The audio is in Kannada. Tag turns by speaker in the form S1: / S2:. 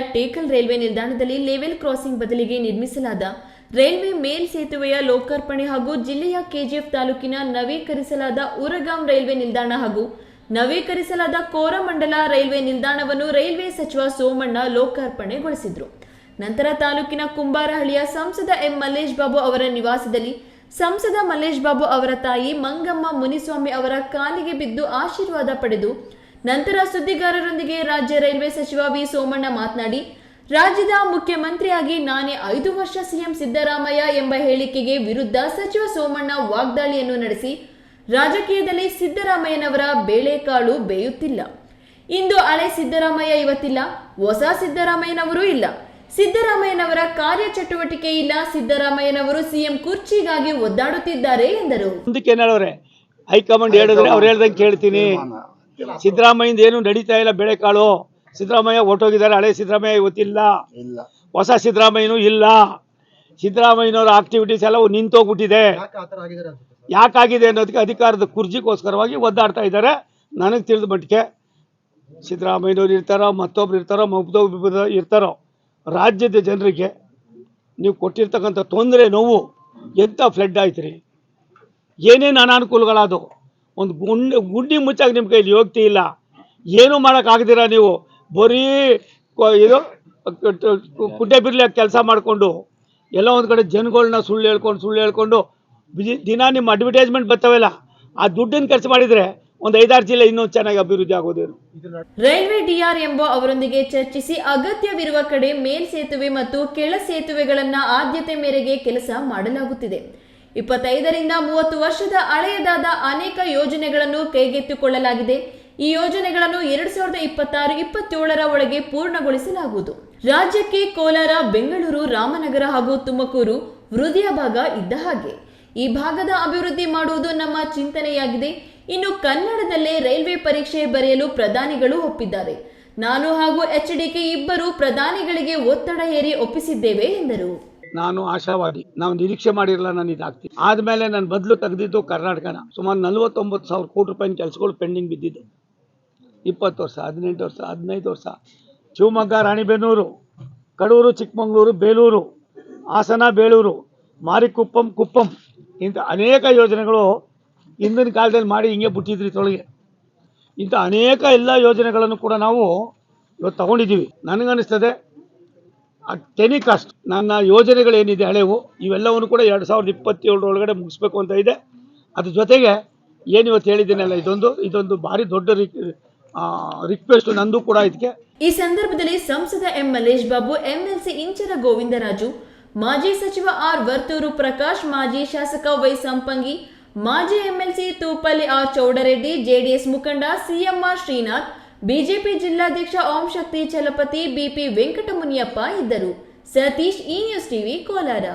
S1: ಟೇಕಲ್ ರೈಲ್ವೆ ನಿಲ್ದಾಣದಲ್ಲಿ ಲೆವೆಲ್ ಕ್ರಾಸಿಂಗ್ ಬದಲಿಗೆ ನಿರ್ಮಿಸಲಾದ ರೈಲ್ವೆ ಮೇಲ್ ಸೇತುವೆಯ ಲೋಕಾರ್ಪಣೆ ಹಾಗೂ ಜಿಲ್ಲೆಯ ಕೆಜಿಎಫ್ ತಾಲೂಕಿನ ನವೀಕರಿಸಲಾದ ಉರಗಾಂ ರೈಲ್ವೆ ನಿಲ್ದಾಣ ಹಾಗೂ ನವೀಕರಿಸಲಾದ ಕೋರಮಂಡಲ ರೈಲ್ವೆ ನಿಲ್ದಾಣವನ್ನು ರೈಲ್ವೆ ಸಚಿವ ಸೋಮಣ್ಣ ಲೋಕಾರ್ಪಣೆಗೊಳಿಸಿದರು. ನಂತರ ತಾಲೂಕಿನ ಕುಂಬಾರಹಳ್ಳಿಯ ಸಂಸದ ಎಂ ಮಲ್ಲೇಶ್ ಬಾಬು ಅವರ ನಿವಾಸದಲ್ಲಿ ಸಂಸದ ಮಲ್ಲೇಶ್ ಬಾಬು ಅವರ ತಾಯಿ ಮಂಗಮ್ಮ ಮುನಿಸ್ವಾಮಿ ಅವರ ಕಾಲಿಗೆ ಬಿದ್ದು ಆಶೀರ್ವಾದ ಪಡೆದು ನಂತರ ಸುದ್ದಿಗಾರರೊಂದಿಗೆ ರಾಜ್ಯ ರೈಲ್ವೆ ಸಚಿವ ವಿ ಸೋಮಣ್ಣ ಮಾತನಾಡಿ ರಾಜ್ಯದ ಮುಖ್ಯಮಂತ್ರಿಯಾಗಿ ನಾನೇ ಐದು ವರ್ಷ ಸಿಎಂ ಸಿದ್ದರಾಮಯ್ಯ ಎಂಬ ಹೇಳಿಕೆಗೆ ವಿರುದ್ಧ ಸಚಿವ ಸೋಮಣ್ಣ ವಾಗ್ದಾಳಿಯನ್ನು ನಡೆಸಿ ರಾಜಕೀಯದಲ್ಲಿ ಸಿದ್ದರಾಮಯ್ಯನವರ ಬೇಳೆಕಾಳು ಬೇಯುತ್ತಿಲ್ಲ. ಇಂದು ಹಳೆ ಸಿದ್ದರಾಮಯ್ಯ ಇವತ್ತಿಲ್ಲ ಹೊಸ ಸಿದ್ದರಾಮಯ್ಯನವರೂ ಇಲ್ಲ. ಸಿದ್ದರಾಮಯ್ಯನವರ ಕಾರ್ಯ ಚಟುವಟಿಕೆ ಇಲ್ಲ ಸಿದ್ದರಾಮಯ್ಯನವರು ಸಿಎಂ ಕುರ್ಚಿಗಾಗಿ ಒದ್ದಾಡುತ್ತಿದ್ದಾರೆ ಎಂದರು.
S2: ಹೈಕಮಾಂಡ್ ಹೇಳಿದ್ರೆ ಅವ್ರು ಹೇಳ್ದಂಗೆ ಕೇಳ್ತೀನಿ. ಸಿದ್ದರಾಮಯ್ಯಂದ ಏನು ನಡೀತಾ ಇಲ್ಲ ಬೆಳೆಕಾಳು ಸಿದ್ದರಾಮಯ್ಯ ಹೊಟ್ಟೋಗಿದ್ದಾರೆ ಹಳೆ ಸಿದ್ದರಾಮಯ್ಯ ಇವತ್ತಿಲ್ಲ.
S3: ಇಲ್ಲ.
S2: ಹೊಸ ಸಿದ್ದರಾಮಯ್ಯನೂ ಇಲ್ಲ. ಸಿದ್ದರಾಮಯ್ಯನವರ ಆಕ್ಟಿವಿಟೀಸ್ ಎಲ್ಲ ನಿಂತೋಗ್ಬಿಟ್ಟಿದೆ? ಯಾಕಾಗಿದೆ ಅನ್ನೋದಕ್ಕೆ ಅಧಿಕಾರದ ಕುರ್ಜಿಗೋಸ್ಕರವಾಗಿ ಒದ್ದಾಡ್ತಾ ಇದ್ದಾರೆ. ನನಗೆ ತಿಳಿದ ಮಟ್ಟಿಗೆ ಸಿದ್ದರಾಮಯ್ಯನವ್ರು ಇರ್ತಾರೋ ಮತ್ತೊಬ್ರು ಇರ್ತಾರೋ ಮತ್ತೊಬ್ರು ಇರ್ತಾರೋ ರಾಜ್ಯದ ಜನರಿಗೆ ನೀವು ಕೊಟ್ಟಿರ್ತಕ್ಕಂಥ ತೊಂದರೆ ನೋವು ಎಂಥ ಫ್ಲಡ್ ಆಯ್ತು ರೀ? ಏನೇನು ಅನಾನುಕೂಲಗಳಾದವು? ಒಂದು ಗುಂಡಿ ಗುಂಡಿ ಮುಚ್ಚಾಗ ನಿಮ್ಮ ಕೈಲಿ ಯೋಗ್ತಿ ಇಲ್ಲ. ಏನೂ ಮಾಡೋಕ್ಕಾಗದಿರ ನೀವು? ಬರೀ ಇದು ಕುಡ್ಡೆ ಬಿರ್ಲಿ ಕೆಲಸ ಮಾಡಿಕೊಂಡು, ಎಲ್ಲ ಒಂದು ಕಡೆ ಜನಗಳನ್ನ ಸುಳ್ಳು ಹೇಳ್ಕೊಂಡು ಸುಳ್ಳು ಹೇಳ್ಕೊಂಡು ದಿನ ನಿಮ್ಮ ಅಡ್ವರ್ಟೈಸ್ಮೆಂಟ್ ಬರ್ತಾವೆಲ್ಲ ಆ ದುಡ್ಡನ್ನು ಖರ್ಚು ಮಾಡಿದರೆ ಒಂದು ಐದಾರು ಜಿಲ್ಲೆ ಇನ್ನೂ ಚೆನ್ನಾಗಿ ಅಭಿವೃದ್ಧಿ ಆಗೋದೇನು?
S1: ರೈಲ್ವೆ ಡಿಆರ್ ಎಂಬ ಅವರೊಂದಿಗೆ ಚರ್ಚಿಸಿ ಅಗತ್ಯವಿರುವ ಕಡೆ ಮೇಲ್ ಸೇತುವೆ ಮತ್ತು ಕೆಳ ಸೇತುವೆಗಳನ್ನ ಆದ್ಯತೆ ಮೇರೆಗೆ ಕೆಲಸ ಮಾಡಲಾಗುತ್ತಿದೆ. ಇಪ್ಪತ್ತೈದರಿಂದ ಮೂವತ್ತು ವರ್ಷದ ಹಳೆಯದಾದ ಅನೇಕ ಯೋಜನೆಗಳನ್ನು ಕೈಗೆತ್ತಿಕೊಳ್ಳಲಾಗಿದೆ. ಈ ಯೋಜನೆಗಳನ್ನು ಎರಡ್ ಸಾವಿರದ ಇಪ್ಪತ್ತಾರು ಇಪ್ಪತ್ತೇಳರ ಒಳಗೆ ಪೂರ್ಣಗೊಳಿಸಲಾಗುವುದು. ರಾಜ್ಯಕ್ಕೆ ಕೋಲಾರ, ಬೆಂಗಳೂರು, ರಾಮನಗರ ಹಾಗೂ ತುಮಕೂರು ಹೃದಯ ಭಾಗ ಇದ್ದ ಹಾಗೆ. ಈ ಭಾಗದ ಅಭಿವೃದ್ಧಿ ಮಾಡುವುದು ನಮ್ಮ ಚಿಂತನೆಯಾಗಿದೆ. ಇನ್ನು ಕನ್ನಡದಲ್ಲೇ ರೈಲ್ವೆ ಪರೀಕ್ಷೆ ಬರೆಯಲು ಪ್ರಧಾನಿಗಳು ಒಪ್ಪಿದ್ದಾರೆ. ನಾನು ಹಾಗೂ ಎಚ್ ಡಿಕೆ ಇಬ್ಬರು ಪ್ರಧಾನಿಗಳಿಗೆ ಒತ್ತಡ ಹೇರಿ ಒಪ್ಪಿಸಿದ್ದೇವೆ ಎಂದರು.
S2: ನಾನು ಆಶಾವಾದಿ. ನಾವು ನಿರೀಕ್ಷೆ ಮಾಡಿರಲ್ಲ ನಾನು ಇದಾಗ್ತಿ ಆದಮೇಲೆ ನಾನು ಬದಲು ತೆಗೆದಿದ್ದು ಕರ್ನಾಟಕನ. ಸುಮಾರು ನಲ್ವತ್ತೊಂಬತ್ತು ಸಾವಿರ ಕೋಟಿ ರೂಪಾಯಿನ ಕೆಲಸಗಳು ಪೆಂಡಿಂಗ್ ಬಿದ್ದಿದ್ದು. ಇಪ್ಪತ್ತು ವರ್ಷ, ಹದಿನೆಂಟು ವರ್ಷ, ಹದಿನೈದು ವರ್ಷ. ಶಿವಮೊಗ್ಗ, ರಾಣಿಬೆನ್ನೂರು, ಕಡೂರು, ಚಿಕ್ಕಮಗಳೂರು, ಬೇಲೂರು, ಹಾಸನ, ಬೇಲೂರು, ಮಾರಿಕುಪ್ಪಂ, ಕುಪ್ಪಂ ಇಂಥ ಅನೇಕ ಯೋಜನೆಗಳು ಹಿಂದಿನ ಕಾಲದಲ್ಲಿ ಮಾಡಿ ಹಿಂಗೆ ಬಿಟ್ಟಿದ್ರಿ ತೊಳಗೆ. ಇಂಥ ಅನೇಕ ಎಲ್ಲ ಯೋಜನೆಗಳನ್ನು ಕೂಡ ನಾವು ಇವತ್ತು ತಗೊಂಡಿದ್ದೀವಿ. ನನಗನ್ನಿಸ್ತದೆ ಟೆನಿ ಕಾಸ್ಟ್ ನನ್ನ ಯೋಜನೆಗಳೇನಿದೆ ಹಳೆವು, ಇವೆಲ್ಲವನ್ನು ಕೂಡ ಎರಡು ಸಾವಿರದ ಇಪ್ಪತ್ತೇಳರೊಳಗಡೆ ಮುಗಿಸ್ಬೇಕು ಅಂತ ಇದೆ. ಅದ್ರ ಜೊತೆಗೆ ಏನು ಇವತ್ತು ಹೇಳಿದ್ದೀನಲ್ಲ, ಇದೊಂದು ಇದೊಂದು ಭಾರಿ ದೊಡ್ಡ ರಿಕ್ವೆಸ್ಟ್ ನಂದು ಕೂಡ ಇದಕ್ಕೆ.
S1: ಈ ಸಂದರ್ಭದಲ್ಲಿ ಸಂಸದ ಎಂ ಮಲ್ಲೇಶ್ ಬಾಬು, ಎಂಎಲ್ಸಿ ಇಂಚರ ಗೋವಿಂದರಾಜು, ಮಾಜಿ ಸಚಿವ ಆರ್ ವರ್ತೂರು ಪ್ರಕಾಶ್, ಮಾಜಿ ಶಾಸಕ ವೈ ಸಂಪಂಗಿ, ಮಾಜಿ MLC Thupalli R Chowdareddy, JDS ಮುಖಂಡ ಸಿಎಂಆರ್ ಶ್ರೀನಾಥ್ ಬಿಜೆಪಿ ಜಿಲ್ಲಾಧ್ಯಕ್ಷ ಓಂ ಶಕ್ತಿ ಚಲಪತಿ ಬಿಪಿ ವೆಂಕಟಮುನಿಯಪ್ಪ ಇದ್ದರು. Satish E news TV Kolar.